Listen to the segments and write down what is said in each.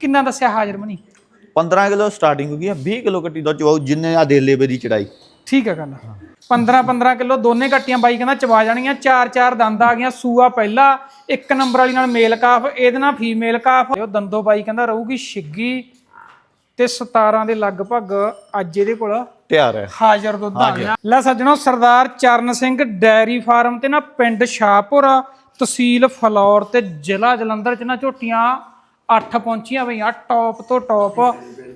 ਕਿੰਨਾ ਦੱਸਿਆ ਹਾਜ਼ਰ ਮਨੀ? 15 ਕਿਲੋ ਸਟਾਰਟਿੰਗ ਹੋ ਗਈ ਆ 20 ਕਿਲੋ ਕੱਟੀ ਦਾ ਚਵਾਉ ਜਿੰਨੇ ਆ ਦੇ ਲੇਵੇ ਦੀ ਚੜਾਈ। ਠੀਕ ਹੈ ਗੱਲ। 15 15 ਕਿਲੋ ਦੋਨੇ ਕੱਟੀਆਂ ਬਾਈ ਕਹਿੰਦਾ ਚਵਾ ਜਾਣੀਆਂ ਚਾਰ ਚਾਰ ਦੰਦ ਆ ਗਈਆਂ ਸੂਆ ਪਹਿਲਾ ਇੱਕ ਨੰਬਰ ਵਾਲੀ ਨਾਲ ਮੇਲ ਕਾਫ ਇਹਦੇ ਨਾਲ ਫੀਮੇਲ ਕਾਫ। ਉਹ ਦੰਦੋ ਬਾਈ ਕਹਿੰਦਾ ਰਹੂਗੀ ਛਿੱਗੀ ਤੇ 17 ਦੇ ਲਗਭਗ ਅੱਜ ਇਹਦੇ ਕੋਲ ਤਿਆਰ ਹੈ। ਹਾਜ਼ਰ ਦੁੱਧ ਆ ਗਿਆ। ਲੈ ਸੱਜਣੋ ਸਰਦਾਰ ਚਰਨ ਸਿੰਘ ਡੈਰੀ ਫਾਰਮ ਤੇ ਨਾ ਪਿੰਡ ਸ਼ਾਹਪੁਰ ਤਹਿਸੀਲ ਫਲੌਰ ਤੇ ਜ਼ਿਲ੍ਹਾ ਜਲੰਧਰ ਚ ਨਾ ਝੋਟੀਆਂ 8 ਪਹੁੰਚੀਆਂ ਬਈਆਂ ਟੌਪ ਤੋਂ ਟੌਪ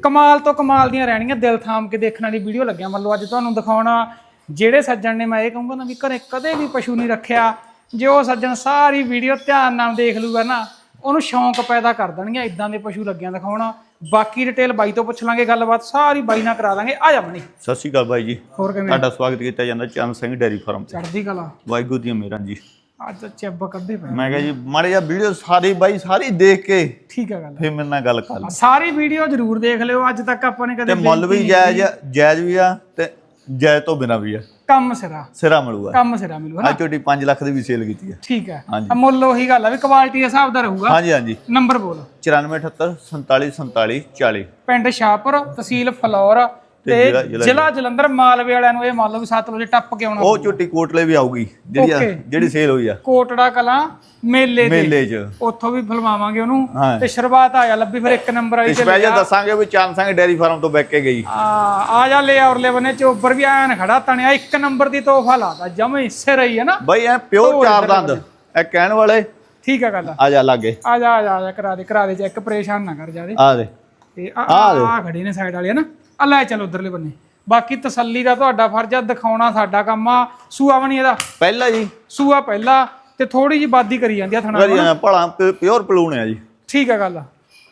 ਕਮਾਲ ਤੋਂ ਕਮਾਲ ਦੀਆਂ ਰਹਿਣੀਆਂ ਦਿਲ ਥਾਮ ਕੇ ਦੇਖਣ ਵਾਲੀ ਵੀਡੀਓ ਲੱਗਿਆ। ਮੰਨ ਲਓ ਅੱਜ ਤੁਹਾਨੂੰ ਦਿਖਾਉਣਾ ਜਿਹੜੇ ਸੱਜਣ ਨੇ ਮੈਂ ਇਹ ਕਹੂੰਗਾ ਨਾ ਵੀ ਘਰੇ ਕਦੇ ਵੀ ਪਸ਼ੂ ਨਹੀਂ ਰੱਖਿਆ ਜੇ ਉਹ ਸੱਜਣ ਸਾਰੀ ਵੀਡੀਓ ਧਿਆਨ ਨਾਲ ਦੇਖ ਲੂਗਾ ਨਾ ਉਹਨੂੰ ਸ਼ੌਂਕ ਪੈਦਾ ਕਰ ਦੇਣਗੇ ਇਦਾਂ ਦੇ ਪਸ਼ੂ ਲੱਗਿਆਂ ਦਿਖਾਉਣਾ। ਬਾਕੀ ਡਿਟੇਲ ਬਾਈ ਤੋਂ ਪੁੱਛ ਲਾਂਗੇ ਗੱਲਬਾਤ ਸਾਰੀ ਬਾਈ ਨਾਲ ਕਰਾ ਦਾਂਗੇ। ਆ ਜਾ ਬਣੀ। ਸਤਿ ਸ਼੍ਰੀ ਅਕਾਲ ਬਾਈ ਜੀ। ਹੋਰ ਕਿਵੇਂ? ਤੁਹਾਡਾ ਸਵਾਗਤ ਕੀਤਾ ਜਾਂਦਾ ਚਰਨ ਸਿੰਘ ਡੈਰੀ ਫਾਰਮ ਤੇ। ਕਲਾ। ਵਾਹਿਗੁਰੂ ਦੀਆਂ ਮੇਰਾਂ ਜੀ। ਅੱਜ ਚੱਬ ਕੱਢੇ ਪਏ ਮੈਂ ਕਿਹਾ ਜੀ ਮਾੜੇ ਜਿਹਾ ਵੀਡੀਓ ਸਾਰੀ ਬਾਈ ਸਾਰੀ ਦੇਖ ਕੇ ਠੀਕ ਹੈ ਗੱਲ ਫਿਰ ਮੇਰੇ ਨਾਲ ਗੱਲ ਕਰ ਲਓ। ਸਾਰੀ ਵੀਡੀਓ ਜ਼ਰੂਰ ਦੇਖ ਲਿਓ ਅੱਜ ਤੱਕ ਆਪਾਂ ਨੇ ਤੇ ਕਦੇ ਮੁੱਲ ਵੀ ਜਾਇਜ਼ ਆ, ਜਾਇਜ਼ ਵੀ ਆ ਤੇ ਜਾਇਜ਼ ਤੋਂ ਬਿਨਾ ਵੀ ਆ। ਕੰਮ ਸਿਰਾ। ਸਿਰਾ ਮਿਲੂਗਾ। ਕੰਮ ਸਿਰਾ ਮਿਲੂ ਹਨਾ? ਆ ਝੋਟੀ 5 ਲੱਖ ਦੀ ਵੀ ਸੇਲ ਕੀਤੀ ਆ। ਠੀਕ ਹੈ ਹਾਂਜੀ। ਆ ਮੁੱਲ ਉਹੀ ਗੱਲ ਆ ਵੀ ਕੁਆਲਿਟੀ ਦੇ ਹਿਸਾਬ ਦਾ ਰਹੂਗਾ। ਹਾਂਜੀ ਹਾਂਜੀ। ਨੰਬਰ ਬੋਲ। 9478 47 47 40 ਪਿੰਡ ਸ਼ਾਹਪੁਰ ਤਹਿਸੀਲ ਫਲੌਰ ਤੇ ਜ਼ਿਲ੍ਹਾ- ਜਲੰਧਰ ਮਾਲਵੇ ਵਾਲਿਆਂ ਨੂੰ ਇਹ ਮੰਨ ਲਓ ਵੀ 7 ਵਜੇ ਟੱਪ ਕੇ ਆਉਣਾ ਉਹ ਝੋਟੀ ਕੋਟਲੇ ਵੀ ਆਊਗੀ ਜਿਹੜੀ ਆ-। ਜਿਹੜੀ ਸੇਲ ਹੋਈ ਆ। ਕੋਟੜਾ ਕਲਾਂ ਮੇਲੇ ਦੇ ਮੇਲੇ 'ਚ। ਉੱਥੋਂ ਵੀ ਫਿਲਮਾਵਾਂਗੇ ਉਹਨੂੰ। ਹਾਂ। ਤੇ ਸ਼ੁਰੂਆਤ ਆ ਜਾ ਲੱਭੀ ਫਿਰ ਇੱਕ ਨੰਬਰ ਵਾਲੀ ਤੇ ਸਪੈਸ਼ਲ ਦੱਸਾਂਗੇ ਵੀ ਚੰਨ ਸਿੰਘ ਡੈਰੀ ਫਾਰਮ ਤੋਂ ਬੈਕ ਕੇ ਗਈ। ਆ ਆ ਜਾ ਲੈ ਔਰਲੇ ਬਨੇ ਚੋਬਰ ਵੀ ਆਇਆ ਖੜਾ ਤਣਿਆ ਇੱਕ ਨੰਬਰ ਦੀ ਤੋਹਫਾ ਲਾਦਾ ਜਮੇ ਹਿੱਸੇ ਰਹੀ ਹੈ ਨਾ। ਬਾਈ ਐ ਪਿਓਰ ਚਾਰ ਦੰਦ। ਇਹ ਕਹਿਣ ਵਾਲੇ ਠੀਕ ਹੈ ਗੱਲ ਆ। ਜਾ ਲਾਗੇ। ਆ ਜਾ ਆ ਜਾ ਆ ਜਾ ਕਰਾ ਦੇ ਕਰਾ ਦੇ ਚੈੱਕ ਪਰੇਸ਼ਾਨ ਨਾ ਕਰ ਜਾਦੇ ਆ ਦੇ। ਤੇ ਆ ਆ ਖੜੇ ਨੇ ਸਾਈਡ ਵਾਲੇ ਨਾ? ਆ ਲੈ ਚਲ ਉਧਰਲੇ ਬੰਨੇ। ਬਾਕੀ ਤਸੱਲੀ ਦਾ ਤੁਹਾਡਾ ਫਰਜ਼ ਆ ਦਿਖਾਉਣਾ ਸਾਡਾ ਕੰਮ ਆ। ਸੂਆ ਬਣੀ ਇਹਦਾ। ਪਹਿਲਾ ਜੀ। ਸੂਆ ਪਹਿਲਾ ਤੇ ਥੋੜੀ ਜੀ ਬਾਦੀ ਕਰੀ ਜਾਂਦੀ ਆ ਥਣਾ ਵਧੀਆ ਭਲਾ ਪਿਓਰ ਪਲੂਣ ਆ ਜੀ। ਠੀਕ ਹੈ ਗੱਲ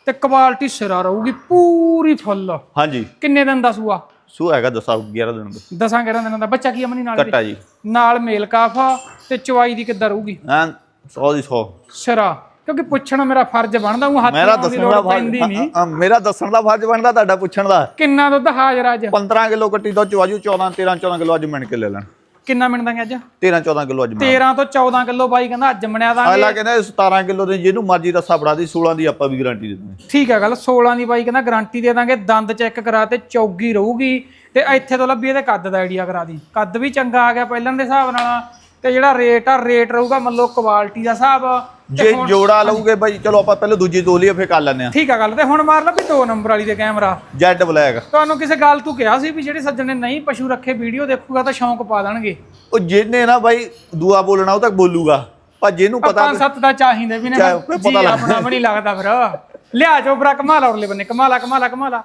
ਤੇ ਕੁਆਲਿਟੀ ਸਿਰਾ ਰਹੂਗੀ ਪੂਰੀ ਫੁੱਲ ਹਾਂਜੀ। ਕਿੰਨੇ ਦਿਨ ਦਾ ਸੂਆ? ਸੂ ਹੈਗਾ ਦੱਸਾ 11 ਦਿਨ ਦਾ। ਦਸਾਂ ਗਿਆਰਾਂ ਦਿਨਾਂ ਦਾ। ਬੱਚਾ ਕੀ ਅਮਨੀ ਨਾਲ? ਕੱਟਾ ਜੀ। ਨਾਲ ਮੇਲ ਕਾਫਾ ਤੇ ਚਵਾਈ ਦੀ ਕਿੱਦਾਂ ਰਹੂਗੀ? ਐਨ 100 ਦੀ 100 ਸਿਰਾ। ਕਿਉਂਕਿ ਪੁੱਛਣਾ ਮੇਰਾ ਫਰਜ਼ ਬਣਦਾ ਉਹ ਹੱਥ ਮੇਰਾ ਦੀ ਦੱਸਣ ਦਾ ਫਰਜ਼ ਮੇਰਾ ਦੱਸਣ ਦਾ ਫਰਜ਼ ਬਣਦਾ ਤੁਹਾਡਾ ਪੁੱਛਣ ਦਾ। ਕਿੰਨਾ ਦੁੱਧ ਹਾਜ਼ਰ ਅੱਜ? 15 ਕਿਲੋ ਕੱਟੀ ਤੋਂ ਚਵਾਜੂ 14 13 14 ਕਿਲੋ ਅੱਜ ਮਿਣ ਕੇ ਲੈ ਲੈਣ। ਕਿੰਨਾ ਮਿੰਟ ਦਾਂਗੇ ਅੱਜ? 13 14 ਕਿਲੋ ਅੱਜ ਮਿਣ। 13 ਤੋਂ 14 ਕਿਲੋ ਬਾਈ ਕਹਿੰਦਾ ਅੱਜ ਮਣਿਆ ਦਾਂਗੇ। ਅਗਲਾ ਕਹਿੰਦਾ 17 ਕਿਲੋ ਦੇ ਜਿਹਨੂੰ ਮਰਜ਼ੀ ਰੱਸਾ ਫੜਾ ਦੀ 16 ਦੀ ਆਪਾਂ ਵੀ ਗਾਰੰਟੀ ਦੇ ਦਿੰਦੇ। ਠੀਕ ਹੈ ਗੱਲ 16 ਦੀ ਬਾਈ ਕਹਿੰਦਾ ਗਾਰੰਟੀ ਦੇ ਦਾਂਗੇ ਦੰਦ ਚੈੱਕ ਕਰਾ ਤੇ ਚੌਗੀ ਰਹੂਗੀ। ਤੇ ਇੱਥੇ ਤੋਂ ਲੱਭੀ ਇਹਦੇ ਕੱਦ ਦਾ ਆਈਡੀਆ ਕਰਾ ਦੀ। ਕੱਦ ਵੀ ਚੰਗਾ ਆ ਗਿਆ ਪਹਿਲਾਂ ਦੇ ਹਿਸਾਬ ਨਾਲ। ਤੇ ਜਿਹੜਾ ਰੇਟ ਆ ਰੇਟ ਰਹੂਗਾ ਮੰਨ ਲਓ ਕੁਆਲਿਟੀ ਦਾ ਹਿਸਾਬ। ਜੇ ਜੋੜਾ ਲਊਗੇ ਬਾਈ ਚਲੋ ਆਪਾਂ ਪਹਿਲਾਂ ਦੂਜੀ ਦੋ ਲਈਏ ਫਿਰ ਕਰ ਲੈਂਦੇ ਆ। ਠੀਕ ਆ ਗੱਲ ਤੇ ਹੁਣ ਮਾਰ ਲੱਭੀ ਦੋ ਨੰਬਰ ਵਾਲੀ ਦੇ ਕੈਮਰਾ ਜੈਡ ਬਲੈਕ ਤੁਹਾਨੂੰ ਕਿਸੇ ਗੱਲ ਤੂੰ ਕਿਹਾ ਸੀ ਵੀ ਜਿਹੜੇ ਸੱਜਣ ਨੇ ਨਹੀਂ ਪਸ਼ੂ ਰੱਖੇ ਵੀਡੀਓ ਦੇਖੂਗਾ ਤਾਂ ਸ਼ੌਂਕ ਪਾ ਦੇਣਗੇ। ਉਹ ਜਿਹਨੇ ਨਾ ਬਾਈ ਦੁਆ ਬੋਲਣਾ ਉਹ ਤੱਕ ਬੋਲੂਗਾ। ਪਰ ਜਿਹਨੂੰ ਪਤਾ ਪੰਜ ਸੱਤ ਦਾ ਚਾਹੀਦੇ ਵੀ ਨੇ। ਚਾਹੇ ਕੋਈ ਜੀ ਪਤਾ ਲੱਗ ਆਪਣਾ ਵੀ ਨਹੀਂ ਲੱਗਦਾ ਫਿਰ। ਲਿਆ ਚੋਬਰਾ ਕਮਾਲਾ ਉਰਲੇ ਬੰਨੇ ਕਮਾਲਾ ਕਮਾਲਾ ਕਮਾਲਾ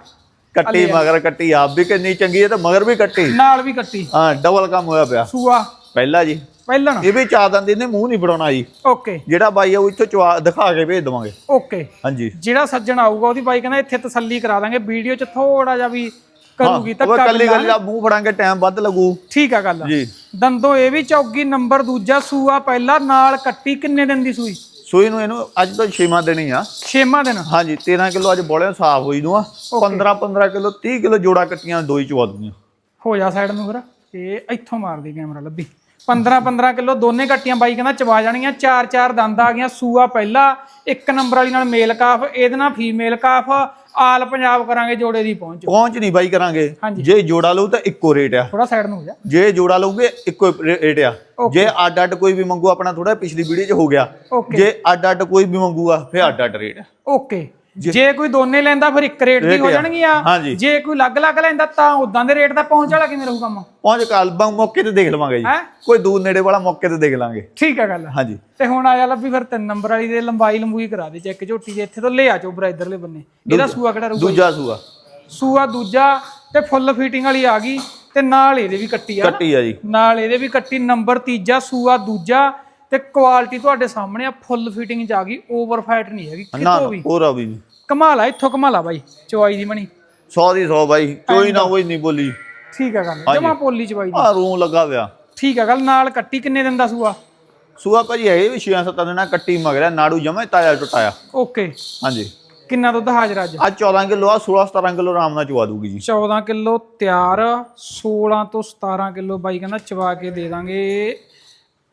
ਕੱਟੀ ਮਗਰ ਕੱਟੀ ਆਪ ਵੀ ਕਿੰਨੀ ਚੰਗੀ ਹੈ ਤੇ ਮਗਰ ਵੀ ਕੱਟੀ। ਨਾਲ ਵੀ ਕੱਟੀ। ਹਾਂ ਡਬਲ ਕੰਮ ਹੋਇਆ ਪਿਆ। ਸੂਆ। ਪਹਿਲਾ ਜੀ। ਪਹਿਲਣ। ਇਹ ਵੀ ਚਾਰ ਦੰਦ ਇਹਨੇ ਮੂੰਹ ਨਹੀਂ ਫੜਾਉਣਾ ਜੀ। ਓਕੇ। ਜਿਹੜਾ ਬਾਈ ਆ ਉਹ ਇੱਥੋਂ ਚਵਾ ਦਿਖਾ ਕੇ ਭੇਜ ਦਵਾਂਗੇ। ਓਕੇ। ਹਾਂਜੀ। ਜਿਹੜਾ ਸੱਜਣ ਆਊਗਾ ਉਹਦੀ ਬਾਈ ਕਹਿੰਦਾ ਇੱਥੇ ਤਸੱਲੀ ਕਰਾ ਦਾਂਗੇ ਵੀਡੀਓ 'ਚ ਥੋੜਾ ਜਿਹਾ ਵੀ ਕਰੂਗੀ ਉਹ ਤਾਂ ਕੱਲੀ ਕੱਲੀ ਦਾ ਮੂੰਹ ਫੜਾਂਗੇ ਟਾਈਮ ਵੱਧ ਲੱਗੂ। ਠੀਕ ਆ ਗੱਲ ਜੀ। ਦੰਦੋ ਇਹ ਵੀ ਚੌਗੀ ਨੰਬਰ ਦੂਜਾ ਸੂਆ ਪਹਿਲਾ ਨਾਲ ਕੱਟੀ ਕਿੰਨੇ ਦਿਨ ਦੀ ਸੂਈ? ਸੂਈ ਨੂੰ ਇਹਨੂੰ ਅੱਜ ਤੋਂ ਛੇਵਾਂ ਦਿਨ ਹੀ ਆ। ਛੇਵਾਂ ਦਿਨ। ਹਾਂਜੀ 13 ਕਿਲੋ ਅੱਜ ਬੋਲੇ ਸਾਫ਼ ਹੋਈ ਨੂੰ ਆ। 15 15 ਕਿਲੋ 30 ਕਿਲੋ ਜੋੜਾ ਕੱਟੀਆਂ ਦੋ ਹੀ ਚਵਾ ਦੂੰਗੀਆਂ ਹੋ ਜਾ ਸਾਈਡ ਨੂੰ ਫਿਰ। ਇਹ ਇੱਥੋਂ ਮਾਰਦੀ ਕੈਮਰਾ ਲੱਭੀ। 15 15 ਕਿਲੋ ਦੋਨੇ ਕੱਟੀਆਂ ਬਾਈ ਕਹਿੰਦਾ ਚਵਾ ਜਾਣੀਆਂ ਚਾਰ ਚਾਰ ਦੰਦ ਆ ਗਈਆਂ ਸੂਆ ਪਹਿਲਾ ਇੱਕ ਨੰਬਰ ਵਾਲੀ ਨਾਲ ਮੇਲ ਕਾਫ ਇਹਦੇ ਨਾਲ ਫੀਮੇਲ ਕਾਫ ਆਲ ਪੰਜਾਬ ਕਰਾਂਗੇ ਜੋੜੇ ਦੀ ਪਹੁੰਚ। ਪਹੁੰਚ ਨਹੀਂ ਬਾਈ ਕਰਾਂਗੇ। ਜੇ ਜੋੜਾ ਲਊ ਤਾਂ ਇੱਕੋ ਰੇਟ ਆ। ਥੋੜਾ ਸਾਈਡ ਨੂੰ ਹੋ ਜਾ। ਜੇ ਜੋੜਾ ਲਊਗੇ ਇੱਕੋ ਰੇਟ ਆ। ਜੇ ਅੱਡ ਅੱਡ ਕੋਈ ਵੀ ਮੰਗੂ ਆਪਣਾ ਥੋੜਾ ਪਿਛਲੀ ਵੀਡੀਓ 'ਚ ਹੋ ਗਿਆ। ਜੇ ਅੱਡ ਅੱਡ ਕੋਈ ਵੀ ਮੰਗੂਗਾ ਫਿਰ ਅੱਡ ਅੱਡ ਰੇਟ ਆ। ਓਕੇ ਜੇ ਕੋਈ ਦੋਨੇ ਲੈਂਦਾ ਫਿਰ ਇੱਕ ਰੇਟ ਦੀ ਹੋ ਆ। ਜਾਣਗੀਆਂ। ਜੇ ਕੋਈ ਅਲੱਗ-ਅਲੱਗ ਲੈਂਦਾ ਤਾਂ ਉਦਾਂ ਦੇ ਰੇਟ ਦਾ ਪਹੁੰਚ ਵਾਲਾ ਕਿਵੇਂ ਰਹੂ ਕੰਮ ਪਹੁੰਚ ਕਾਲ ਬਾ ਮੌਕੇ ਤੇ ਦੇਖ ਲਵਾਂਗੇ ਜੀ। ਕੋਈ ਦੂਰ ਨੇੜੇ ਵਾਲਾ ਮੌਕੇ ਤੇ ਦੇਖ ਲਾਂਗੇ। ਠੀਕ ਹੈ ਗੱਲ। ਹਾਂਜੀ। ਤੇ ਹੁਣ ਆ ਜਾ ਲੱਭੀ ਫਿਰ ਤਿੰਨ ਨੰਬਰ ਵਾਲੀ ਦੇ ਲੰਬਾਈ ਲੰਬੂਈ ਕਰਾ ਦੇ ਚੈੱਕ ਝੋਟੀ ਦੇ ਇੱਥੇ ਤੋਂ ਲੈ ਆ ਚੋਬਰਾ ਇਧਰਲੇ ਬੰਨੇ। ਇਹਦਾ ਸੂਆ ਕਿਹੜਾ ਰਹੂਗਾ? ਦੂਜਾ ਸੂਆ। ਸੂਆ ਦੂਜਾ ਤੇ ਫੁੱਲ ਫਿਟਿੰਗ ਵਾਲੀ ਆ ਗਈ ਤੇ ਨਾਲ ਇਹਦੇ ਵੀ ਕੱਟੀ ਆ। ਕੱਟੀ ਆ ਜੀ। ਨਾਲ ਇਹਦੇ ਵੀ ਕੱਟੀ ਨੰਬਰ ਤੀਜਾ ਸੂਆ ਦੂਜਾ ਤੇ ਕੁਆਲਿਟੀ ਤੁਹਾਡੇ ਸਾਹਮਣੇ ਆ ਫੁੱਲ ਫਿਟਿੰਗ ਚ ਆ ਗਈ ਓਵਰ ਫਾਈਟ ਨਹੀਂ ਹੈਗੀ ਕਿਤੋਂ ਵੀ। ਪੂਰਾ ਵੀ। ਕਮਾਲ ਆ ਇੱਥੋਂ ਕਮਾਲ ਆ ਬਾਈ ਚਵਾਈ ਦੀ ਮਣੀ 100 ਦੀ 100 ਬਾਈ ਕੋਈ ਨਾ ਕੋਈ ਨਹੀਂ ਬੋਲੀ। ਠੀਕ ਆ ਗੱਲ ਜਮਾ ਪੋਲੀ ਚਵਾਈ ਦੀ। ਆ ਰੂੰ ਲੱਗਾ ਪਿਆ। ਠੀਕ ਆ ਗੱਲ ਨਾਲ ਕੱਟੀ ਕਿੰਨੇ ਦਿਨ ਦਾ ਸੂਆ? ਸੂਆ ਭਾਜੀ ਇਹ ਵੀ 6-7 ਦਿਨਾਂ ਕੱਟੀ ਮਗਰਿਆ ਨਾੜੂ ਜਮਾ ਤਾਇਆ ਟੁੱਟਾਇਆ। ਓਕੇ। ਹਾਂਜੀ। ਕਿੰਨਾ ਦੁੱਧ ਹਾਜ਼ਰ ਅੱਜ? ਆ 14 ਕਿਲੋ ਆ 16-17 ਕਿਲੋ ਆਰਾਮ ਨਾਲ ਚਵਾ ਦੂਗੀ ਜੀ। 14 ਕਿਲੋ ਤਿਆਰ 16 ਤੋਂ 17 ਕਿਲੋ ਬਾਈ ਕਹਿੰਦਾ ਚਵਾ ਕੇ ਦੇ ਦਾਂਗੇ।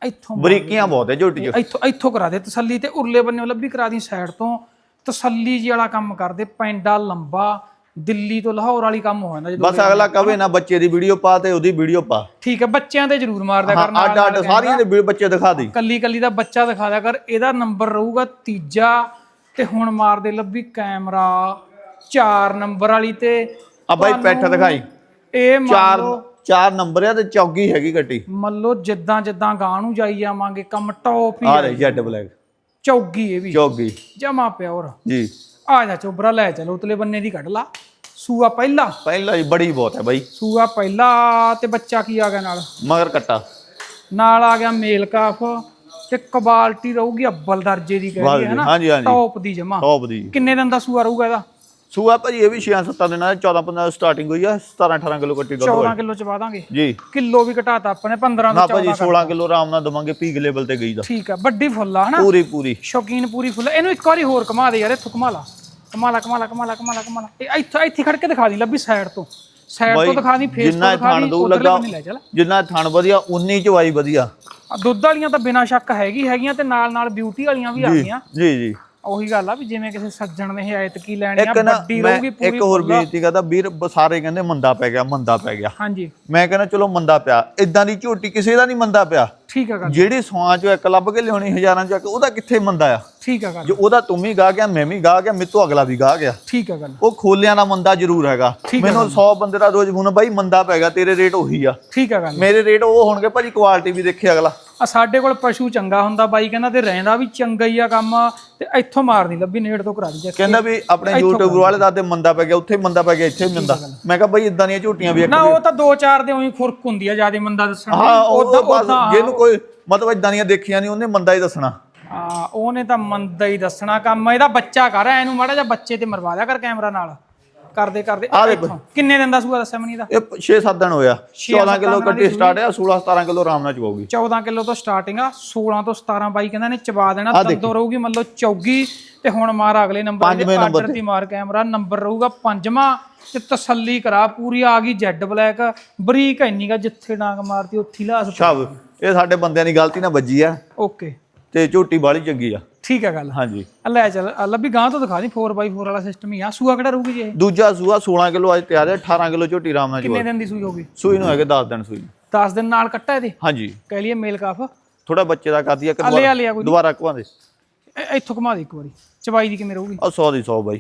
ਇੱਥੋਂ ਬਰੀਕੀਆਂ ਬਹੁਤ ਹੈ ਝੋਟੀ 'ਚ। ਇੱਥੋਂ ਇੱਥੋਂ ਕਰਾ ਦੇ ਤਸੱਲੀ ਤੇ ਉਰਲੇ ਬੰਨੇ ਲੱਭੀ ਕਰਾ ਦੀ ਸਾਈਡ ਤੋਂ। ਤਸੱਲੀ ਜੀ ਵਾਲਾ ਕੰਮ ਕਰਦੇ ਪੈਂਡਾ ਲੰਬਾ ਦਿੱਲੀ ਤੋਂ ਲਾਹੌਰ ਵਾਲੀ ਕੰਮ ਹੋ ਜਾਂਦਾ ਜਦੋਂ ਬਸ ਅਗਲਾ ਕਵੇ ਨਾ ਬੱਚੇ ਦੀ ਵੀਡੀਓ ਪਾ ਤੇ ਉਹਦੀ ਵੀਡੀਓ ਪਾ। ਠੀਕ ਹੈ ਬੱਚਿਆਂ ਤੇ ਜ਼ਰੂਰ ਮਾਰਦਾ ਕਰਨਾ ਅੱਡ ਅੱਡ ਸਾਰੀਆਂ ਦੇ ਬੱਚੇ ਦਿਖਾ ਦੇ। ਕੱਲੀ ਕੱਲੀ ਦਾ ਬੱਚਾ ਦਿਖਾ ਦਿਆ ਕਰ ਇਹਦਾ ਨੰਬਰ ਰਹੂਗਾ ਤੀਜਾ ਤੇ ਹੁਣ ਮਾਰਦੇ ਲੱਭੀ ਕੈਮਰਾ 4 ਨੰਬਰ ਵਾਲੀ ਤੇ ਆ ਬਾਈ ਪੈਠ ਦਿਖਾਈ। ਇਹ ਮੰਨ ਚਾਰ ਲਓ ਚਾਰ ਨੰਬਰ ਆ ਤੇ ਚੌਗੀ ਹੈਗੀ ਗੱਟੀ ਮੰਨ ਲਓ ਜਿੱਦਾਂ ਜਿੱਦਾਂ ਗਾਂ ਨੂੰ ਜਾਈ ਜਾਵਾਂਗੇ ਕੰਮ ਟੌਪ ਹੀ ਆ ਰਹੀ ਜੈਡ ਬਲੈਕ ਚੌਗੀ ਇਹ ਵੀ। ਚੌਗੀ। ਜਮਾ ਪਿਓਰ। ਜੀ। ਆ ਜਾ ਚੋਬਰਾ ਲੈ ਚਲੋ ਉਤਲੇ ਬੰਨੇ ਦੀ ਕੱਢ ਲਾ। ਸੂਆ ਪਹਿਲਾ। ਪਹਿਲਾਂ ਹੀ ਬੜੀ ਬਹੁਤ ਹੈ ਬਾਈ। ਸੂਆ ਪਹਿਲਾ ਤੇ ਬੱਚਾ ਕੀ ਆ ਗਿਆ ਨਾਲ? ਮਗਰ ਕੱਟਾ। ਨਾਲ ਆ ਗਿਆ ਮੇਲ ਕਾਫ ਤੇ ਕੁਆਲਿਟੀ ਰਹੂਗੀ ਅੱਬਲ ਦਰਜੇ ਦੀ ਕਹਿੰਦੀ ਹੈ ਨਾ? ਟੌਪ ਦੀ ਜਮਾ। ਟੌਪ ਦੀ। ਕਿੰਨੇ ਦਿਨ ਦਾ ਸੂਆ ਰਹੂਗਾ ਇਹਦਾ? ਸੂਆ ਭਾਜੀ ਇਹ ਵੀ 6-7 ਦਿਨਾਂ ਦਾ 14-15 ਸਟਾਰਟਿੰਗ ਹੋਈ ਆ 17-18 ਕਿਲੋ ਕੱਟੀ ਦੁੱਧ 14 ਕਿਲੋ ਚ ਦਾਂਗੇ। ਜੀ। ਕਿਲੋ ਵੀ ਘਟਾਤਾ ਆਪਣੇ 15 ਨਾ ਤੋਂ 14 ਭਾਜੀ 16 ਕਿਲੋ ਆਰਾਮ ਨਾਲ ਦਵਾਂਗੇ ਪੀਕ ਲੈਵਲ ਤੇ ਗਈ ਦਾ। ਠੀਕ ਆ ਵੱਡੀ ਫੁੱਲ ਆ ਹਨਾ? ਪੂਰੀ ਪੂਰੀ। ਸ਼ੌਕੀਨ ਪੂਰੀ ਫੁੱਲ ਇਹਨੂੰ ਇੱਕ ਵਾਰੀ ਹੋਰ ਘੁਮਾ ਦੇ ਯਾਰ ਇੱਥੋਂ ਘੁਮਾ ਲਾ। ਘੁਮਾ ਲਾ ਘੁਮਾ ਲਾ ਇਹ ਇੱਥੇ ਇੱਥੇ ਖੜ ਕੇ ਦਿਖਾ ਦੀ ਲੱਭੀ ਸਾਈਡ ਤੋਂ। ਸਾਈਡ ਤੋਂ ਦਿਖਾ ਦੀ ਫੇਸ ਤੋਂ ਦਿਖਾ ਦੀ ਉਧਰਲੇ ਲੱਗਾ ਬੰਨੇ ਲੈ ਚੱਲ। ਜਿੰਨਾ ਥਣ ਵਧੀਆ ਉਨੀ ਚਵਾਈ ਵਧੀਆ। ਦੁੱਧ ਵਾਲੀਆਂ ਤਾਂ ਬਿਨਾਂ ਸ਼ੱਕ ਹੈਗੀ ਹੈਗੀਆਂ ਤੇ ਨਾਲ ਨਾਲ ਬਿਊਟੀ ਵਾਲੀਆਂ ਵੀ ਆ ਗਈਆਂ। ਜੀ ਜੀ। ਉਹੀ ਗੱਲ ਆ ਵੀ ਜਿਵੇਂ ਕਿਸੇ ਸੱਜਣ ਨੇ ਹਦਾਇਤ ਕੀ ਲੈਣੀ ਆ ਇੱਕ ਨਾ ਵੱਡੀ ਮੈਂ ਰਹੂਗੀ ਪੂਰੀ ਇੱਕ ਹੋਰ ਬੇਨਤੀ ਕਰਦਾ ਵੀਰ ਬ- ਸਾਰੇ ਕਹਿੰਦੇ ਮੰਦਾ ਪੈ ਗਿਆ ਮੰਦਾ ਪੈ ਗਿਆ। ਹਾਂਜੀ। ਮੈਂ ਕਹਿੰਦਾ ਚਲੋ ਮੰਦਾ ਪਿਆ। ਇਦਾਂ ਦੀ ਝੋਟੀ ਕਿਸੇ ਦਾ ਨਹੀਂ ਮੰਦਾ ਪਿਆ। ਠੀਕ ਆ ਗੱਲ। ਜਿਹੜੀ ਸਵਾਂ ਚੋਂ ਇੱਕ ਲੱਭ ਕੇ ਲਿਆਉਣੀ ਹਜ਼ਾਰਾਂ ਚੋਂ ਇੱਕ ਉਹਦਾ ਕਿੱਥੇ ਮੰਦਾ ਆ? ਠੀਕ ਆ ਗੱਲ। ਜੋ ਉਹਦਾ ਤੂੰ ਵੀ ਗਾ ਗਿਆ ਮੈਂ ਵੀ ਗਾ ਗਿਆ ਮੇਰੇ ਤੋਂ ਅਗਲਾ ਵੀ ਗਾ ਗਿਆ। ਠੀਕ ਆ ਗੱਲ। ਉਹ ਖੋਲਿਆਂ ਦਾ ਮੰਦਾ ਜ਼ਰੂਰ ਹੈਗਾ। ਮੈਨੂੰ 100 ਬੰਦੇ ਦਾ ਰੋਜ਼ ਫੋਨ ਬਾਈ ਮੰਦਾ ਪੈ ਗਿਆ ਤੇਰੇ ਰੇਟ ਉਹੀ ਆ। ਠੀਕ ਆ ਗੱਲ। ਮੇਰੇ ਰੇਟ ਉਹ ਹੋਣਗੇ ਭਾਜੀ ਕੁਆਲਿਟੀ ਵੀ ਦੇਖੇ ਅਗਲਾ। ਆ ਸਾਡੇ ਕੋਲ ਪਸ਼ੂ ਚੰਗਾ ਹੁੰਦਾ ਬਾਈ ਕਹਿੰਦਾ ਤੇ ਰਹਿੰਦਾ ਵੀ ਚੰਗਾ ਹੀ ਆ ਕੰਮ ਤੇ ਇੱਥੋਂ ਮਾਰਨੀ ਲੱਭੀ ਨੇੜ ਤੋਂ ਕਰਾ ਦੀ ਚੈੱਕ ਕਹਿੰਦਾ ਵੀ ਆਪਣੇ YouTube ਵਾਲੇ ਦਾ ਤੇ ਮੰਦਾ ਪੈ ਗਿਆ ਉੱਥੇ ਮੰਦਾ ਪੈ ਗਿਆ ਇੱਥੇ ਵੀ ਮੰਦਾ। ਮੈਂ ਕਿਹਾ ਬਾਈ ਇਦਾਂ ਦੀਆਂ ਝੂਟੀਆਂ ਵੀ ਇੱਕ ਨਾ ਉਹ ਤਾਂ ਦੋ ਚਾਰ ਦੇ ਉਹੀ ਖੁਰਕ ਹੁੰਦੀ ਆ ਜ਼ਿਆਦਾ ਮੰਦਾ ਦੱਸਣ ਹਾਂ ਉਹ ਜਿਹਨੂੰ ਕੋਈ ਮਤਲਬ ਇਦਾਂ ਦੀਆਂ ਦੇਖੀਆਂ ਨਹੀਂ ਉਹਨੇ ਮੰਦਾ ਹੀ ਦੱਸਣਾ। ਆ ਉਹਨੇ ਤਾਂ ਮੰਦਾ ਹੀ ਦੱਸਣਾ ਕੰਮ ਇਹਦਾ ਬੱਚਾ ਕਰ ਇਹਨੂੰ ਮਾੜਾ ਜਿਹਾ ਬੱਚੇ ਤੇ ਮਰਵਾ ਦਿਆ ਕਰ ਕੈਮਰਾ ਨਾਲ। ਕਰਦੇ ਕਰਦੇ ਆ ਦੇਖ। ਇੱਥੋਂ। ਕਿੰਨੇ ਦਿਨ ਦਾ ਸੂਆ ਦੱਸਿਆ ਮਨੀ ਦਾ? ਇਹ 6-7 ਦਿਨ ਹੋਇਆ। 14 ਕਿਲੋ ਦਿਨਾਂ ਕੱਟੀ ਸਟਾਰਟ ਆ 16-17 ਕਿਲੋ ਆਰਾਮ ਨਾਲ ਚਵਾਉਗੀ 14 ਕਿਲੋ ਤੋਂ ਸਟਾਰਟਿੰਗ ਆ 16 ਤੋਂ 17 ਬਾਈ ਕਹਿੰਦਾ ਨੇ ਚਬਾ ਦੇਣਾ ਦੰਦੋਂ ਰਹੂਗੀ ਮੰਨ ਲਓ ਚੌਗੀ ਤੇ ਹੁਣ ਮਾਰ ਅਗਲੇ ਨੰਬਰ ਪੰਜਵੇਂ ਆਰਡਰ ਦੀ ਮਾਰ ਕੈਮਰਾ ਨੰਬਰ ਰਹੂਗਾ ਪੰਜਵਾਂ ਤੇ ਤਸੱਲੀ ਕਰਾ ਪੂਰੀ ਆ ਗਈ ਜੈਡ ਬਲੈਕ ਬਰੀਕ ਇੰਨੀ ਗਾ ਜਿੱਥੇ ਡਾਂਗ ਮਾਰਤੀ ਉੱਥੇ ਹੀ ਲਾਸ ਸ਼ਾਬ ਇਹ ਸਾਡੇ ਬੰਦਿਆਂ ਦੀ ਗਲਤੀ ਨਾਲ ਵੱਜੀ ਆ। ਓਕੇ ਤੇ ਝੋਟੀ ਬਾਲੀ ਚੰਗੀ ਆ। ਠੀਕ ਆ ਗੱਲ। ਹਾਂਜੀ। ਆ ਲੈ ਚੱਲ ਆ ਲੱਭੀ ਗਾਂ ਤੋਂ ਦਿਖਾ ਦੀ 4x4 ਵਾਲਾ ਸਿਸਟਮ ਹੀ ਆ। ਸੂਆ ਕਿਹੜਾ ਰਹੂਗੀ ਜੀ? ਇਹ ਦੂਜਾ ਸੂਆ 16 ਕਿਲੋ ਅੱਜ ਤਿਆਰ ਹੈ 18 ਕਿਲੋ ਝੋਟੀ ਆਰਾਮ ਨਾਲ ਕਿੰਨੇ ਦਿਨ ਦੀ ਸੂਈ ਹੋਗੀ ਸੂਈ ਨੂੰ ਹੈਗੇ 10 ਦਿਨ ਸੂਈ। ਨੂੰ। 10 ਦਿਨ ਨਾਲ ਕੱਟਾ ਇਹਦੇ? ਹਾਂਜੀ। ਕਹਿ ਲਈਏ ਮੇਲ ਕਾਫ। ਥੋੜਾ ਬੱਚੇ ਦਾ ਕਰਦੀ ਆ ਕਿ ਲਿਆ ਲਿਆ ਕੋਈ ਦੁਬਾਰਾ ਕਵਾਂਦੇ ਇਹ- ਇੱਥੋਂ ਘੁਮਾ ਦੇ ਇੱਕ ਵਾਰੀ। ਚਬਾਈ ਦੀ ਕਿਵੇਂ ਰਹੂਗੀ? ਆ 100 ਦੀ 100 ਬਾਈ।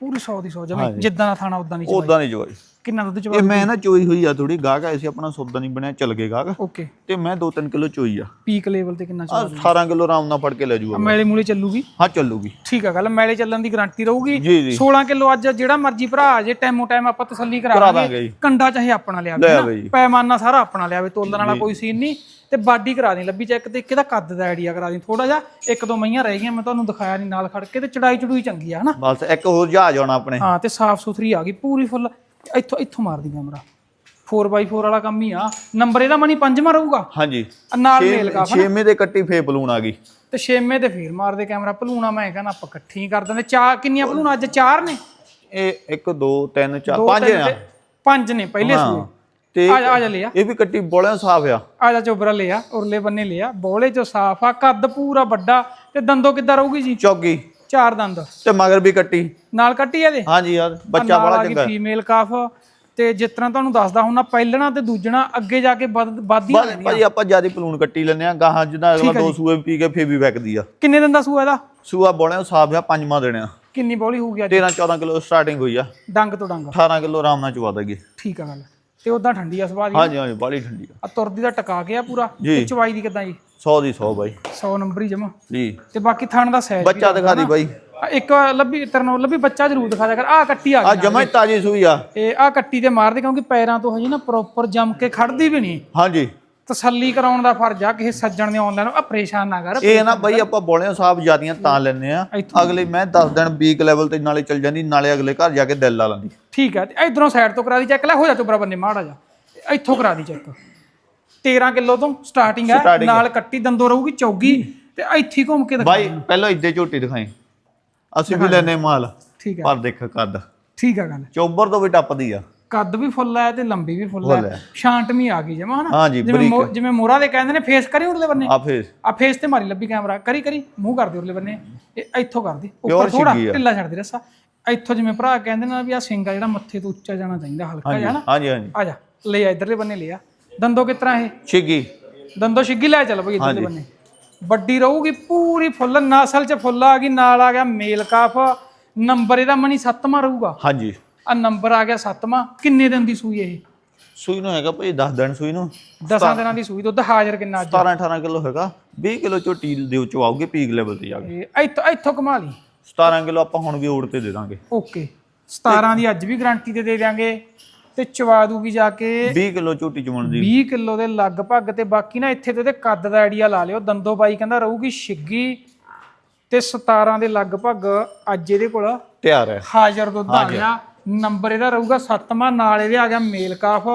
ਪੂਰੀ 100 ਦੀ 100 ਜਮੇ ਜਿੱਦਾਂ ਦਾ ਥਾਣਾ ਉਦਾਂ ਦੀ ਚਬਾਈ। ਉਦਾਂ ਨਹੀਂ ਜਵਾਈ। ਕਿੰਨਾ ਦੁੱਧ ਚਬਾ ਇਹ ਮੈਂ ਨਾ ਚੋਈ ਹੋਈ ਆ ਥੋੜੀ ਗਾਹਕ ਐਸੀ ਆਪਣਾ ਸੌਦਾ ਨਹੀਂ ਬਣਿਆ ਚੱਲ ਗਏ ਗਾਹਕ। ਓਕੇ ਤੇ ਮੈਂ 2-3 ਕਿਲੋ ਚੋਈ ਆ। ਪੀਕ ਲੈਵਲ ਤੇ ਕਿੰਨਾ ਚਬਾ 18 ਕਿਲੋ ਆਰਾਮ ਨਾਲ ਫੜ ਕੇ ਲੈ ਜੂਗਾ ਮੈਲੇ ਮੂਲੇ ਚੱਲੂਗੀ? ਹਾਂ ਚੱਲੂਗੀ। ਠੀਕ ਆ ਗੱਲ ਮੈਲੇ ਚੱਲਣ ਦੀ ਗਾਰੰਟੀ ਰਹੂਗੀ। ਜੀ ਜੀ। 16 ਕਿਲੋ ਅੱਜ ਜਿਹੜਾ ਮਰਜ਼ੀ ਭਰਾ ਜੇ ਟਾਈਮੋ ਟਾਈਮ ਆਪਾਂ ਤਸੱਲੀ ਕਰਾ ਦਾਂਗੇ ਕੰਡਾ ਚਾਹੇ ਆਪਣਾ ਲਿਆਵੇ ਪੈਮਾਨਾ ਸਾਰਾ ਆਪਣਾ ਲਿਆਵੇ ਤੋਲਣ ਵਾਲਾ ਕੋਈ ਸੀਨ ਨਹੀਂ। ਤੇ ਬਾਡੀ ਕਰਾ ਦੀ ਲੱਭੀ ਚੈੱਕ ਤੇ ਇੱਕ ਕੱਦ ਦਾ ਆਈਡੀਆ ਕਰਾ ਦੀ ਥੋੜਾ ਜਿਹਾ ਇੱਕ ਦੋ ਮਈਆਂ ਰਹਿ ਗਈਆਂ ਮੈਂ ਤੁਹਾਨੂੰ ਦਿਖਾਇਆ ਨਹੀਂ ਨਾਲ ਖੜ ਕੇ ਤੇ ਚੜਾਈ ਚੜੂਈ ਚੰਗੀ ਆ ਹਨਾ? ਬਸ ਇੱਕ ਹੋਰ ਜਹਾਜ਼ ਆਉਣਾ ਆਪਣੇ। ਹਾਂ ਤੇ ਸਾਫ਼ ਸੁਥਰੀ ਆ ਗਈ ਪੂਰੀ ਫੁੱਲ ਇੱਥੋਂ ਇੱਥੋਂ ਮਾਰਦੀ ਕੈਮਰਾ 4x4 ਵਾਲਾ ਕੰਮ ਹੀ ਆ। ਨੰਬਰ ਇਹਦਾ ਮਣੀ ਪੰਜਵਾਂ ਰਹੂਗਾ। ਹਾਂਜੀ। ਨਾਲ ਮੇਲ ਕਾ ਛੇਵੇਂ ਦੇ ਕੱਟੀ ਫੇ ਬਲੂਨ ਆ ਗਈ। ਤੇ ਛੇਵੇਂ ਤੇ ਫੇਰ ਮਾਰਦੇ ਕੈਮਰਾ। ਭਲੂਣਾ ਮੈਂ ਕਹਿੰਦਾ ਆਪਾਂ ਇਕੱਠੀ ਕਰ ਦਿੰਦੇ। ਚਾਰ ਕਿੰਨੀਆਂ ਭਲੂਣਾ ਅੱਜ ਚਾਰ ਨੇ। ਇਹ 1 2 3 4 ਦੋ, 5 ਤਿੰਨ ਆ। ਤੇ- ਪੰਜ ਨੇ ਪਹਿਲੇ ਸੂਏ। ਤੇ ਆ ਜਾ ਆ ਜਾ ਲਿਆ। ਇਹ ਵੀ ਕੱਟੀ ਬੋਲਿਆਂ ਸਾਫ਼ ਆ। ਆ ਜਾ ਚੋਬਰਾ ਲਿਆ। ਉਰਲੇ ਬੰਨੇ ਲਿਆ। ਬੋਲੇ ਚੋਂ ਸਾਫ਼ ਆ। ਕੱਦ ਪੂਰਾ ਵੱਡਾ। ਤੇ ਦੰਦੋ ਕਿੱਦਾਂ ਰਹੂਗੀ ਜੀ? ਚੌਗੀ। ਚਾਰ ਦੰਦ। ਤੇ ਮਗਰ ਵੀ ਕੱਟੀ। ਨਾਲ ਕੱਟੀ ਇਹਦੇ? ਹਾਂਜੀ ਯਾਰ ਬੱਚਾ ਬੜਾ ਚੰਗਾ। ਫੀਮੇਲ ਕਾਫ ਤੇ ਜਿਸ ਤਰ੍ਹਾਂ ਤੁਹਾਨੂੰ ਦੱਸਦਾ ਹੁਣ ਪਹਿਲਣਾ ਤੇ ਦੂਜਣਾ ਅੱਗੇ ਜਾ ਕੇ ਬਸ ਭਾਜੀ ਆਪਾਂ ਜ਼ਿਆਦਾ ਪਲੂਣ ਕੱਟੀ ਲੈਨੇ ਆ ਗਾਹਾਂ ਜਿੱਦਾਂ ਅਗਲਾ ਦੋ ਸੂਏ ਪੀ ਕੇ ਫੇ ਵੀ ਵਗਦੀ ਆ। ਕਿੰਨੇ ਦਿਨ ਦਾ ਸੂਆ ਇਹਦਾ? ਸੂਆ ਬੋਲਿਆਂ ਸਾਫ਼ ਆ ਪੰਜਵਾਂ ਦੇਣੇ ਆ। ਕਿੰਨੀ ਬੋਲੀ ਹੋਊਗੀ ਅੱਜ? 13 14 ਕਿਲੋ ਸਟਾਰਟਿੰਗ ਹੋਈ ਆ। ਡੰਗ ਤੋਂ ਡੰਗ। 18 ਕਿਲੋ ਆਰਾਮ ਨਾਲ ਚਵਾ ਦਾਂਗੇ। ਠੀਕ ਆ ਗੱਲ। ਤੇ ਉਦਾਂ ਠੰਡੀ ਆ ਸੁਭਾਅ ਦੀ ਹਾਂਜੀ ਹਾਂਜੀ ਬਾਲੀ ਠੰਡੀ ਆ। ਆ ਤੁਰਦੀ ਦਾ ਟਕਾ ਗਿਆ ਪੂਰਾ। ਜੀ। ਤੇ ਚਵਾਈ ਦੀ ਕਿਦਾਂ ਜੀ? 100 ਦੀ 100 ਬਾਈ। 100 ਨੰਬਰ ਹੀ ਜਮਾ। ਜੀ। ਤੇ ਬਾਕੀ ਥਣ ਦਾ ਸਾਈਜ਼ ਬੱਚਾ ਦਿਖਾ ਦੀ ਬਾਈ। ਇੱਕ ਲੱਭੀ ਤਰਨੋਂ ਲੱਭੀ ਬੱਚਾ ਜ਼ਰੂਰ ਦਿਖਾ ਦਿਆ ਕਰ। ਆ ਕੱਟੀ ਆ ਆ ਗਈ ਜਮਾ ਹੀ ਤਾਜੀ ਸੂਈ ਆ। ਇਹ ਆ ਕੱਟੀ ਤੇ ਮਾਰਦੇ ਕਿਉਂਕਿ ਪੈਰਾਂ ਤੋਂ ਹਜੇ ਨਾ ਪ੍ਰੋਪਰ ਜੰਮ ਕੇ ਖੜਦੀ ਵੀ ਨਹੀਂ। ਹਾਂਜੀ। ਤਸੱਲੀ ਕਰਾਉਣ ਦਾ ਫਰਜ਼ ਆ ਕਿਸੇ ਸੱਜਣ ਦੇ ਆਨਲਾਈਨ ਆ ਪਰੇਸ਼ਾਨ ਨਾ ਕਰ ਇਹ ਨਾ ਬਾਈ ਆਪਾਂ ਬੋਲਿਆਂ ਸਾਫ਼ ਜਿਆਦੀਆਂ ਤਾਂ ਲੈਨੇ ਆ। ਇੱਥੋਂ। ਅਗਲੇ ਮੈਂ 10 ਦਿਨ ਵੀਕ ਲੈਵਲ ਤੇ ਨਾਲੇ ਚੱਲ ਜਾਂਦੀ ਨਾਲੇ ਅਗਲੇ ਘਰ ਜਾ ਕੇ ਦਿਲ ਲਾ ਲੈਂਦੀ। ਠੀਕ ਹੈ ਤੇ ਇਧਰੋਂ ਸਾਈਡ ਤੋਂ ਕਰਾ ਦੀ ਚੈੱਕ ਲੈ ਹੋ ਜਾ ਤੂੰ ਬਰਾਬਰ ਨੇ ਮਾੜਾ ਜਾ। ਇੱਥੋਂ ਕਰਾ ਦੀ ਚੈੱਕ 13 ਕਿਲੋ ਤੋਂ ਸਟਾਰਟਿੰਗ ਹੈ Starting ਨਾਲ ਕੱਟੀ ਦੰਦੋ ਰਹੂਗੀ ਚੌਗੀ ਤੇ ਇੱਥੇ ਹੀ ਘੁੰਮ ਕੇ ਦਿਖਾ ਬਾਈ ਪਹਿਲਾਂ ਇੱਦੇ ਝੋਟੀ ਦਿਖਾਈ। ਅਸੀਂ ਵੀ ਲੈਨੇ ਮਾਲ ਠੀਕ ਹੈ ਪਰ ਦੇਖ ਕੱਦ। ਠੀਕ ਹੈ ਗੱਲ। ਚੋਬਰ ਤੋਂ ਵੀ ਟੱਪਦੀ ਆ। ਕੱਦ ਵੀ ਫੁੱਲ ਹੈ ਤੇ ਲੰਬੀ ਵੀ ਫੁੱਲ ਹੈ। ਸ਼ਾਂਟਮੀ ਆ। ਗਈ ਜਮਾ ਹਨਾ? ਹਾਂਜੀ, ਜਿਵੇਂ ਮੋ- ਜਿਵੇਂ ਮੋਰਾ ਦੇ ਕਹਿੰਦੇ ਨੇ ਫੇਸ ਕਰੀ ਉਰਲੇ ਬੰਨੇ? ਆ ਫੇਸ ਆ ਫੇਸ ਤੇ ਮਾਰੀ ਲੱਭੀ ਕੈਮਰਾ ਕਰੀ ਕਰੀ। ਮੂੰਹ ਕਰ ਦੇ ਉਰਲੇ ਬੰਨੇ। ਇਹ ਇੱਥੋਂ ਕਰ ਦੇ। ਉੱਪਰ Pure ਥੋੜਾ ਛਿੱਗੀ ਆ। ਢਿੱਲਾ ਛੱਡ ਦੇ ਰਸਾ। ਇੱਥੋਂ ਜਿਵੇਂ ਭਰਾ ਕਹਿੰਦੇ ਨੇ ਵੀ ਆ ਸਿੰਘ ਆ ਜਿਹੜਾ ਮੱਥੇ ਤੋਂ ਉੱਚਾ ਜਾਣਾ ਚਾਹੀਦਾ ਹਲਕਾ ਜਿਹਾ ਨਾ। ਹਾਂਜੀ ਹਾਂਜੀ। ਆ ਜਾ ਲੈ ਆ ਇਧਰਲੇ ਬੰਨੇ ਲੈ ਆ। ਦੰਦੋ ਕਿਸ ਤਰ੍ਹਾਂ ਇਹ? ਛਿੱਗੀ ਦੰਦੋ ਛਿੱਗੀ ਲੈ ਚੱਲ ਬਈ ਇਧਰਲੇ ਬੰਨੇ। ਵੱਡੀ ਰਹੂਗੀ ਪੂਰੀ ਫੁੱਲ ਨਸਲ ਚ ਫੁੱਲ ਆ ਗਈ ਨਾਲ ਆ ਗਿਆ ਮੇਲ ਕਾਫ। ਨੰਬਰ ਇਹਦਾ ਮਣੀ ਸੱਤਵਾਂ ਰਹੂਗਾ। ਹਾਂਜੀ। ਆ ਨੰਬਰ ਆ ਗਿਆ ਸੱਤਵਾਂ। ਕਿੰਨੇ ਦਿਨ ਦੀ ਸੂਈ ਇਹ? ਸੂਈ ਨੂੰ ਹੈਗਾ ਭਾਈ 10 ਦਿਨ ਸੂਈ ਨੂੰ। ਦਸਾਂ ਦਿਨਾਂ ਦੀ ਸੂਈ ਦੁੱਧ ਹਾਜ਼ਰ ਕਿੰਨਾ ਅੱਜ? 17 18 ਕਿਲੋ ਹੈਗਾ। 20 ਕਿਲੋ ਝੋਟੀ ਦੇ ਉੱਚ ਆਉਗੇ ਪੀਕ ਲੈਵਲ ਤੇ ਜਾ ਕੇ। ਇੱਥੋਂ ਇੱਥੋਂ ਕਮਾ ਲਈ। 17 ਕਿਲੋ ਆਪਾਂ ਹੁਣ ਵੀ ਓੜ ਤੇ ਦੇ ਦਾਂਗੇ। ਓਕੇ। 17 ਦੀ ਅੱਜ ਵੀ ਗਾਰੰਟੀ ਤੇ ਦੇ ਦਿਆਂਗੇ। ਤੇ ਚਵਾ ਦੂਗੀ ਜਾ ਕੇ 20 ਕਿਲੋ ਝੋਟੀ ਚਮਣ ਦੀ। 20 ਕਿਲੋ ਦੇ ਲਗਭਗ ਤੇ ਬਾਕੀ ਨਾ ਇੱਥੇ ਤੇ ਇਹਦੇ ਕੱਦ ਦਾ ਆਈਡੀਆ ਲਾ ਲਿਓ। ਦੰਦੋ ਬਾਈ ਕਹਿੰਦਾ ਰਹੂਗੀ ਛਿੱਗੀ ਤੇ 17 ਦੇ ਲਗਭਗ ਅੱਜ ਇਹਦੇ ਕੋਲ ਤਿਆਰ ਹੈ। ਹਾਜ਼ਰ ਦੁੱਧ ਆ ਗਿਆ। ਨੰਬਰ ਇਹਦਾ ਰਹੂਗਾ 7ਵਾਂ ਨਾਲ ਇਹਦੇ ਆ ਗਿਆ ਮੇਲ ਕਾਫ।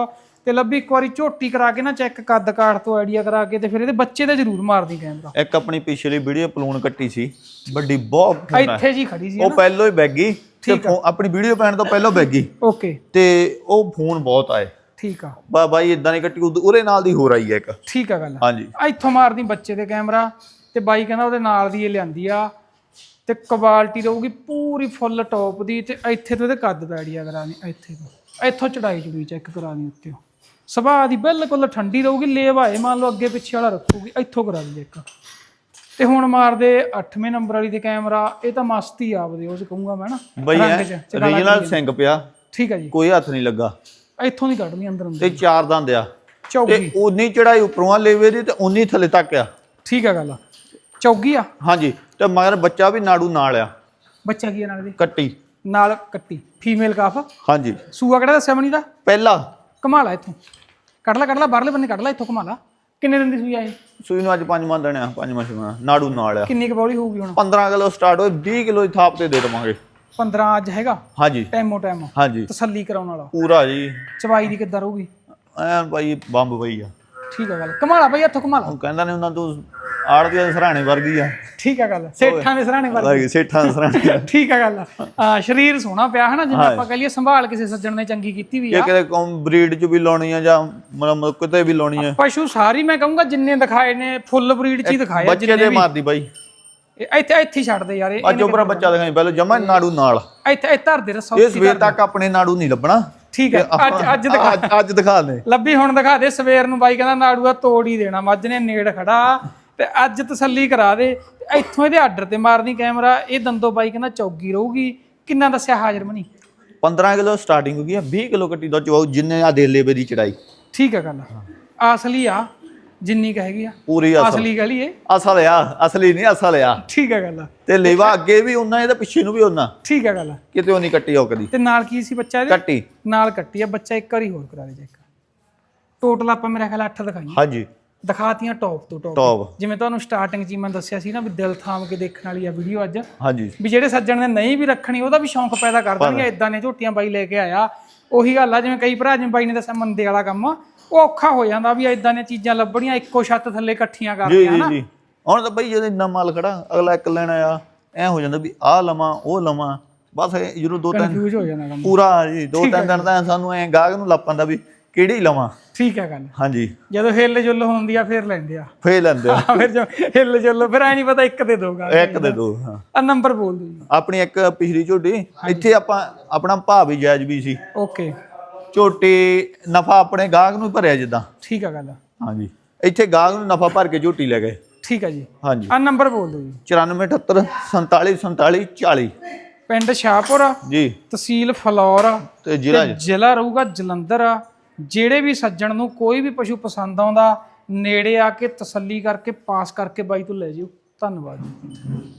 ਤੇ ਲੱਭੀ ਇੱਕ ਵਾਰੀ ਝੋਟੀ ਕਰਾ ਕੇ ਨਾ ਚੈੱਕ ਕੱਦ ਕਾਠ ਤੋਂ ਆਈਡੀਆ ਕਰਾ ਕੇ ਤੇ ਫਿਰ ਇਹਦੇ ਬੱਚੇ ਤੇ ਜ਼ਰੂਰ ਮਾਰਦੀ ਕੈਮਰਾ ਇੱਕ ਆਪਣੀ ਪਿਛਲੀ ਵੀਡੀਓ ਪਲੂਨ ਕੱਟੀ ਸੀ ਵੱਡੀ ਬਹੁਤ ਫੋਨ ਇੱਥੇ ਜੀ ਖੜੀ ਸੀ ਉਹ ਪਹਿਲਾਂ ਹੀ ਬੈਗੀ ਤੇ ਆਪਣੀ ਵੀਡੀਓ ਪੈਣ ਤੋਂ ਪਹਿਲਾਂ ਬੈਗੀ ਓਕੇ। ਤੇ ਉਹ ਫੋਨ ਬਹੁਤ ਆਏ। ਠੀਕ ਆ। ਬਾ ਬਾਈ ਇਦਾਂ ਨਹੀਂ ਕੱਟੀ ਉਹਦੇ ਨਾਲ ਦੀ ਹੋ ਰਹੀ ਹੈ ਇੱਕ। ਠੀਕ ਆ ਗੱਲ ਹਾਂਜੀ। ਇੱਥੋਂ ਮਾਰਦੀ ਬੱਚੇ ਦੇ ਕੈਮਰਾ ਤੇ ਬਾਈ ਕਹਿੰਦਾ ਉਹਦੇ ਨਾਲ ਦੀ ਇਹ ਲਿਆਂਦੀ ਆ। ਤੇ ਕੁਆਲਿਟੀ ਰਹੂਗੀ ਪੂਰੀ ਫੁੱਲ ਟੌਪ ਦੀ ਤੇ ਇੱਥੇ ਤੋਂ ਇਹਦੇ ਕੱਦ ਦਾ ਆਈਡੀਆ ਕਰਾਣੀ ਇੱਥੇ ਤੋਂ। ਇੱਥੋਂ ਚੜਾਈ ਚੜੂਈ ਚੈੱਕ ਕਰਾਣੀ ਉੱਤੇ। ਸੁਭਾਅ ਦੀ ਬਿਲਕੁਲ ਠੰਡੀ ਰਹੂਗੀ ਲੇਵਾਏ ਮੰਨ ਲਓ ਅੱਗੇ ਪਿੱਛੇ ਵਾਲਾ ਰੱਖੂਗੀ ਇੱਥੋਂ ਕਰਾ ਦੀ ਇੱਕ। ਤੇ ਹੁਣ ਮਾਰਦੇ 8ਵੇਂ ਨੰਬਰ ਵਾਲੀ ਤੇ ਕੈਮਰਾ ਇਹ ਤਾਂ ਮਸਤੀ ਆਪਦੇ ਚ ਕਹੂੰਗਾ ਮੈਂ ਨਾ ਬਈ ਰੀਜਨਲ ਸਿੰਘ ਪਿਆ ਠੀਕ ਆ ਜੀ। ਕੋਈ ਹੱਥ ਨਹੀਂ ਲੱਗਾ। ਇੱਥੋਂ ਦੀ ਕੱਢਣੀ ਅੰਦਰ ਅੰਦਰ ਤੇ ਚਾਰ ਦੰਦ ਆ। ਚੌਗੀ। ਤੇ ਉਨੀ ਚੜਾਈ ਉੱਪਰੋਂ ਆ ਲੇਵੇ ਦੀ ਤੇ ਉਨੀ ਥੱਲੇ ਤੱਕ ਆ। ਠੀਕ ਆ ਗੱਲ। ਚੌਗੀ ਆ? ਹਾਂਜੀ ਤੇ ਮਗਰ ਬੱਚਾ ਵੀ ਨਾੜੂ ਨਾਲ ਆ। ਬੱਚਾ ਕੀ ਆ ਨਾਲ ਦੇ? ਕੱਟੀ। ਨਾਲ ਕੱਟੀ। Female calf? ਹਾਂਜੀ। ਸੂਆ ਕਿਹੜਾ ਦੱਸਿਆ ਮਨੀ ਦਾ? ਪਹਿਲਾ। ਕਮਾ ਲਾ ਇੱਥੋਂ। ਕੱਢ ਲੈ ਕੱਢ ਲੈ ਬਾਹਰਲੇ ਬੰਨੇ ਕੱਢ ਲੈ ਇੱਥੋਂ ਕਮਾ ਲਾ ਕਿੰਨੇ ਦਿਨ ਦੀ ਸੂਈ ਆ ਇਹ? ਸੂਈ ਨੂੰ ਅੱਜ ਪੰਜਵਾਂ ਦਿਨ ਆ ਪੰਜਵਾਂ ਛੇਵਾਂ ਨਾੜੂ ਨਾਲ ਆ। ਕਿੰਨੀ ਕੁ ਬੌਲੀ ਹੋਊਗੀ ਹੁਣ? 15 ਕਿਲੋ ਸਟਾਰਟ ਹੋਏ 20 ਕਿਲੋ ਦੀ ਥਾਪ ਤੇ ਦੇ ਦਵਾਂਗੇ। 15 ਅੱਜ ਹੈਗਾ? ਹਾਂਜੀ। ਟਾਈਮੋ ਟਾਈਮ ਹਾਂਜੀ। ਤਸੱਲੀ ਕਰਾਉਣ ਵਾਲਾ। ਪੂਰਾ ਜੀ। ਚਵਾਈ ਦੀ ਕਿੱਦਾਂ ਰਹੂਗੀ? ਐਨ ਭਾਈ ਬੰਬ ਪਈ ਆ। ਠੀਕ ਆ ਗੱਲ। ਕਮਾ ਲਾ ਬਈ ਇੱਥੋਂ ਕਮਾ ਲਾ ਉਹ ਕਹਿੰਦਾ ਨੇ ਉਹਨਾਂ ਤੂੰ ਆੜਦੀ ਦੇ ਸਰਾਣੇ ਵਰਗੀ ਆ। ਠੀਕ ਆ ਗੱਲ। ਸੇਠਾਂ ਦੇ ਸਰਾਣੇ ਵਰਗੀ। ਸੇਠਾਂ ਦੇ ਸਰਾਣੇ। ਠੀਕ ਆ ਗੱਲ। ਆ ਸਰੀਰ ਸੋਹਣਾ ਪਿਆ ਹਨਾ ਜਿਵੇਂ ਆਪਾਂ ਕਹ ਲਈਏ ਸੰਭਾਲ ਕਿਸੇ ਸੱਜਣ ਨੇ ਚੰਗੀ ਕੀਤੀ ਵੀ ਇਹ ਆ ਕਿਤੇ ਕੌਮ ਬਰੀਡ ਚ ਵੀ ਲਾਉਣੀ ਆ ਜਾਂ ਮਤਲਬ ਕਿਤੇ ਵੀ ਲਾਉਣੀ ਆ। ਪਸ਼ੂ ਸਾਰੀ ਮੈਂ ਕਹੂੰਗਾ ਜਿੰਨੇ ਦਿਖਾਏ ਨੇ ਫੁੱਲ ਬਰੀਡ ਚ ਹੀ ਦਿਖਾਏ ਆ ਬੱਚੇ ਦੇ ਮਾਰਦੀ ਬਾਈ। ਇੱਥੇ ਇੱਥੇ ਹੀ ਛੱਡ ਦੇ ਯਾਰ ਇਹ ਅੱਜ ਉਪਰ ਬੱਚਾ ਦਿਖਾਈ ਪਹਿਲਾਂ ਜਮਾ ਨਾੜੂ ਨਾਲ। ਇੱਥੇ ਇਹ ਧਰ ਦੇ ਰਸੋ ਇਹ ਸਵੇਰ ਤੱਕ ਆਪਣੇ ਨਾੜੂ ਨਹੀਂ ਲੱਭਣਾ। ਠੀਕ ਹੈ ਅੱਜ ਅੱਜ ਦਿਖਾ ਅੱਜ ਦਿਖਾ ਦੇ। ਲੱਭੀ ਹੁਣ ਦਿਖਾ ਦੇ ਸਵੇਰ ਨੂੰ ਬਾਈ ਕਹਿੰਦਾ ਨਾੜੂਆ ਤੋੜ ਹੀ ਦੇਣਾ ਮੱਝ ਨੇ ਨੇੜ ਖੜਾ। ਤੇ ਅੱਜ ਤਸੱਲੀ ਕਰਾ ਦੇ। ਤੇ ਇੱਥੋਂ ਇਹਦੇ ਆਰਡਰ ਤੇ ਮਾਰਨੀ ਕੈਮਰਾ ਇਹ ਦੰਦੋ ਬਾਈ ਕਹਿੰਦਾ ਚੌਗੀ ਰਹੂਗੀ। ਕਿੰਨਾ ਦੱਸਿਆ ਹਾਜ਼ਰ ਮਨੀ? 15 ਕਿਲੋ ਸਟਾਰਟਿੰਗ ਹੋ ਗਈ ਆ 20 ਕਿਲੋ ਕੱਟੀ ਦਾ ਚਵਾਉ ਜਿੰਨੇ ਆ ਦੇ ਲੇਵੇ ਦੀ ਚੜਾਈ। ਠੀਕ ਹੈ ਗੱਲ। ਅਸਲੀ ਆ ਜਿੰਨੀ ਕਹੇਗੀ ਆ। ਪੂਰੀ ਅਸਲ। ਅਸਲੀ ਗਲੀ ਏ। ਅਸਲ ਆ ਅਸਲੀ ਨਹੀਂ ਅਸਲ ਆ। ਠੀਕ ਹੈ ਗੱਲ। ਤੇ ਲੇਵਾ ਅੱਗੇ ਵੀ ਉਹਨਾਂ ਇਹਦੇ ਪਿੱਛੇ ਨੂੰ ਵੀ ਉਹਨਾਂ ਠੀਕ ਹੈ ਗੱਲ। ਕਿਤੇ ਉਹ ਨਹੀਂ ਕੱਟੀ ਉਹ ਕਦੀ ਤੇ ਨਾਲ ਕੀ ਸੀ ਬੱਚਾ ਇਹਦੇ? ਕੱਟੀ। ਨਾਲ ਕੱਟੀ ਆ ਬੱਚਾ ਇੱਕ ਵਾਰੀ ਹੋਰ ਕਰਾ ਦੇ ਚੈੱਕ ਟੋਟਲ ਆਪਾਂ ਮੇਰਾ ਖਿਆਲ 8 ਦਿਖਾਈਆਂ। ਹਾਂਜੀ। ਦਿਖਾਤੀਆਂ ਟੌਪ ਤੋਂ ਟੌਪ ਜਿਵੇਂ ਤੁਹਾਨੂੰ ਸਟਾਰਟਿੰਗ 'ਚ ਹੀ ਮੈਂ ਦੱਸਿਆ ਸੀ ਨਾ ਵੀ ਦਿਲ ਥਾਮ ਕੇ ਦੇਖਣ ਵਾਲੀ ਆ ਵੀਡੀਓ ਅੱਜ। ਹਾਂਜੀ। ਵੀ ਜਿਹੜੇ ਸੱਜਣ ਨੇ ਨਹੀਂ ਵੀ ਰੱਖਣੀ ਉਹਦਾ ਵੀ ਸ਼ੌਂਕ ਪੈਦਾ ਕਰ ਦੇਣਗੇ ਇਦਾਂ ਨੇ ਝੋਟੀਆਂ ਬਾਈ ਲੈ ਕੇ ਆਇਆ। ਉਹੀ ਗੱਲ ਆ ਜਿਵੇਂ ਕਈ ਭਰਾ ਜਿਵੇਂ ਬਾਈ ਨੇ ਦੱਸਿਆ ਮੰਦੇ ਵਾਲਾ ਕੰਮ ਉਹ ਔਖਾ ਹੋ ਜਾਂਦਾ ਵੀ ਇਦਾਂ ਦੀਆਂ ਚੀਜ਼ਾਂ ਲੱਭਣੀਆਂ ਇੱਕੋ ਛੱਤ ਥੱਲੇ ਇਕੱਠੀਆਂ ਜੀ ਕਰਨੀਆਂ ਜੀ ਨਾ। ਜੀ। ਹੁਣ ਤਾਂ ਬਈ ਜਦੋਂ ਇੰਨਾ ਮਾਲ ਖੜਾ ਅਗਲਾ ਇੱਕ ਲੈਣਾ ਆ ਐ ਹੋ ਜਾਂਦਾ ਵੀ ਆਹ ਲਵਾਂ ਉਹ ਲਵਾਂ ਬਸ ਇਹ ਜਦੋਂ ਦੋ ਤਿੰਨ ਕਨਫਿਊਜ਼ ਹੋ ਜਾਂਦਾ ਕੰਮ। ਪੂਰਾ ਜੀ ਦੋ ਤਿੰਨ ਦਿਨ ਤਾਂ ਸਾਨੂੰ ਐ ਗਾਹਕ ਨੂੰ ਲੱਪਾਂ ਦਾ ਵੀ ਕਿਹੜੀ ਲਵਾਂ। ਠੀਕ ਹੈ ਗੱਲ। ਹਾਂਜੀ। ਜਦੋਂ ਹਿੱਲ ਜੁੱਲ ਹੁੰਦੀ ਆ ਫਿਰ ਲੈਂਦੇ ਆ। ਫੇਰ ਲੈਂਦੇ ਆ। ਫਿਰ ਜੋ ਹਿੱਲ ਜੁੱਲ ਫਿਰ ਐ ਨਹੀਂ ਪਤਾ ਇੱਕ ਦੇ ਦੋਗਾ ਇੱਕ ਦੇ ਦੋ ਹਾਂ। ਆ ਨੰਬਰ ਬੋਲ ਦਿਓ ਜੀ। ਆਪਣੀ ਇੱਕ ਪਿਛਲੀ ਝੋਟੀ। ਇੱਥੇ ਆਪਾਂ ਆਪਣਾ ਭਾਅ ਵੀ ਜਾਇਜ਼ ਵੀ ਸੀ। ਓਕੇ। ਝੋਟੀ ਨਫਾ ਆਪਣੇ ਗਾਹਕ ਨੂੰ ਭਰਿਆ ਜਿੱਦਾਂ। ਠੀਕ ਆ ਗੱਲ। ਹਾਂਜੀ। ਇੱਥੇ ਗਾਹਕ ਨੂੰ ਨਫਾ ਭਰ ਕੇ ਝੋਟੀ ਲੈ ਗਏ। ਠੀਕ ਆ ਜੀ। ਹਾਂਜੀ। ਆ ਨੰਬਰ ਬੋਲ ਦਿਓ ਜੀ। 9478 47 47 40 ਪਿੰਡ ਸ਼ਾਹਪੁਰ ਜੀ। ਤਹਿਸੀਲ ਫਲੌਰ ਤੇ ਜ਼ਿਲ੍ਹਾ ਜ਼ਿਲ੍ਹਾ ਰਹੂਗਾ ਜਲੰਧਰ ਆ। ਜਿਹੜੇ ਵੀ ਸੱਜਣ ਨੂੰ ਕੋਈ ਵੀ ਪਸ਼ੂ ਪਸੰਦ ਆਉਂਦਾ, ਨੇੜੇ ਆ ਕੇ ਤਸੱਲੀ ਕਰਕੇ, ਪਾਸ ਕਰਕੇ ਬਾਈ ਤੋਂ ਲੈ ਜਿਓ। ਧੰਨਵਾਦ। ਜੀ